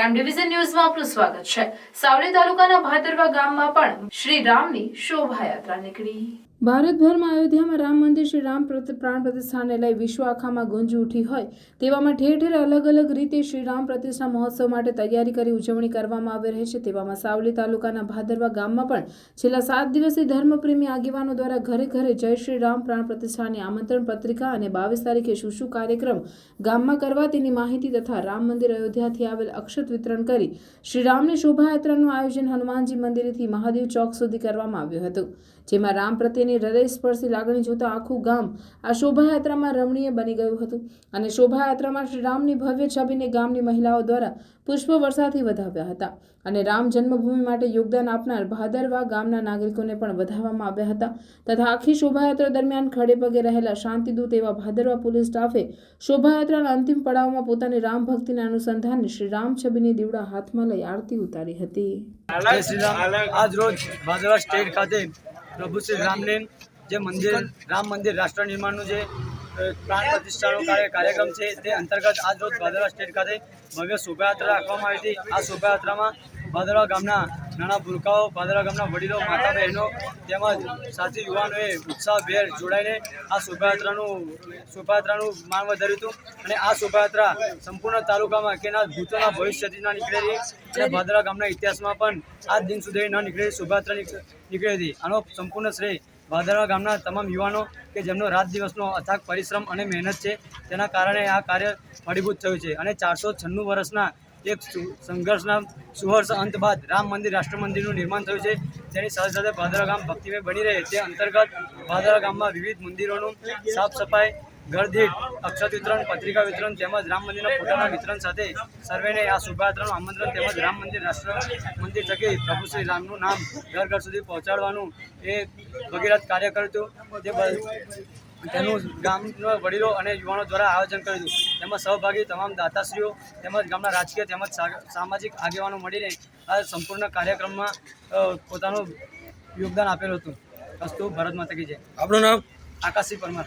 Crime division ન્યૂઝમાં આપનું સ્વાગત છે. સાવલી તાલુકાના ભાદરવા ગામમાં પણ શ્રી રામની શોભાયાત્રા નીકળી. ભારતભરમાં અયોધ્યામાં રામ મંદિર શ્રી રામ પ્રાણ પ્રતિષ્ઠાને લઈ વિશ્વ આખામાં ગુંજી ઉઠી હોય તેવામાં ઠેર ઠેર અલગ અલગ રીતે શ્રી રામ પ્રતિષ્ઠા મહોત્સવ માટે તૈયારી કરી ઉજવણી કરવામાં આવી રહી છે. તેવામાં સાવલી તાલુકાના ભાદરવા ગામમાં પણ છેલ્લા સાત દિવસથી ધર્મપ્રેમી આગેવાનો દ્વારા ઘરે ઘરે જય શ્રી રામ પ્રાણ પ્રતિષ્ઠાની આમંત્રણ પત્રિકા અને બાવીસ તારીખે શું કાર્યક્રમ ગામમાં કરવા તેની માહિતી તથા રામ મંદિર અયોધ્યાથી આવેલ અક્ષત વિતરણ કરી શ્રી રામની શોભાયાત્રાનું આયોજન હનુમાનજી મંદિરેથી મહાદેવ ચોક સુધી કરવામાં આવ્યું હતું, જેમાં રામ પ્રત્યેની હૃદયસ્પર્શી લાગણી જોતા આખું ગામ આ શોભાયાત્રામાં રમણીય બની ગયું હતું. અને શોભાયાત્રામાં શ્રી રામની ભવ્ય છબીને ગામની મહિલાઓ દ્વારા પુષ્પ વર્ષાથી વધાવ્યા હતા. અને રામ જન્મભૂમિ માટે યોગદાન આપનાર ભાદરવા ગામના નાગરિકોને પણ વધાવવામાં આવ્યા હતા. તથા આખી શોભાયાત્રા દરમિયાન ખડે પગે રહેલા શાંતિદૂત એવા ભાદરવા પોલીસ સ્ટાફે શોભાયાત્રાના અંતિમ પડાવમાં પોતાની રામ ભક્તિના અનુસંધાને શ્રી રામ છબીની દીવડા હાથમાં લઈ આરતી ઉતારી હતી. આજ રોજ ભાદરવા સ્ટેટ ખાતે પ્રભુ શ્રી રામને જે મંદિર, રામ મંદિર રાષ્ટ્ર નિર્માણનું જે પ્રાણ પ્રતિષ્ઠાનો કાર્ય- કાર્યક્રમ છે, તે અંતર્ગત આજ રોજ ભાદરવા સ્ટેટ ખાતે ભવ્ય શોભાયાત્રા રાખવામાં આવી હતી. આ શોભાયાત્રામાં ભાદરવા ગામના નાના ભૂલકાઓ પાદરા ગામના વડીલો માતા બહેનો તેમજ સાથી યુવાનોએ ઉત્સાહભેર જોડાઈને આ શોભાયાત્રાનું શોભાયાત્રાનું માન વધાર્યું હતું અને આ શોભાયાત્રા સંપૂર્ણ તાલુકામાં કે ના ભૂતોના ભવિષ્યથી ના નીકળેલી અને પાદરા ગામના ઇતિહાસમાં પણ આજ દિન સુધી ન નીકળેલી શોભાયાત્રા નીક- નીકળી હતી. આનો સંપૂર્ણ શ્રેય ભાદરવા ગામના તમામ યુવાનો કે જેમનો રાત દિવસનો અથાગ પરિશ્રમ અને મહેનત છે તેના કારણે આ કાર્ય ફળીભૂત થયું છે અને ચારસો છન્નું વર્ષના એક સંઘર્ષના સુહર્ષ અંત બાદ રામ મંદિર રાષ્ટ્ર મંદિરનું નિર્માણ થયું છે. તેની સાથે સાથે ભાદરા ગામ ભક્તિમય બની રહે તે અંતર્ગત ભાદરા ગામમાં વિવિધ મંદિરોનું સાફ સફાઈ ઘરદીઠ અક્ષત વિતરણ, પત્રિકા વિતરણ તેમજ રામ મંદિરના ફોટાના વિતરણ સાથે સર્વેને આ શોભાયાત્રાનું આમંત્રણ તેમજ રામ મંદિર રાષ્ટ્ર મંદિર થકી પ્રભુ શ્રી રામનું નામ ઘર ઘર સુધી પહોંચાડવાનું એ વગેરે કાર્ય કર્યું હતું. તે તેનું ગામના વડીલો અને યુવાનો દ્વારા આયોજન કર્યું હતું. તેમાં સહભાગી તમામ દાતાશ્રીઓ તેમજ ગામના રાજકીય તેમજ સામાજિક આગેવાનો મળીને આ સંપૂર્ણ કાર્યક્રમમાં પોતાનું યોગદાન આપેલું હતું. વસ્તુ ભરત માતા કી જય. આપણું નામ? આકાશી પરમાર.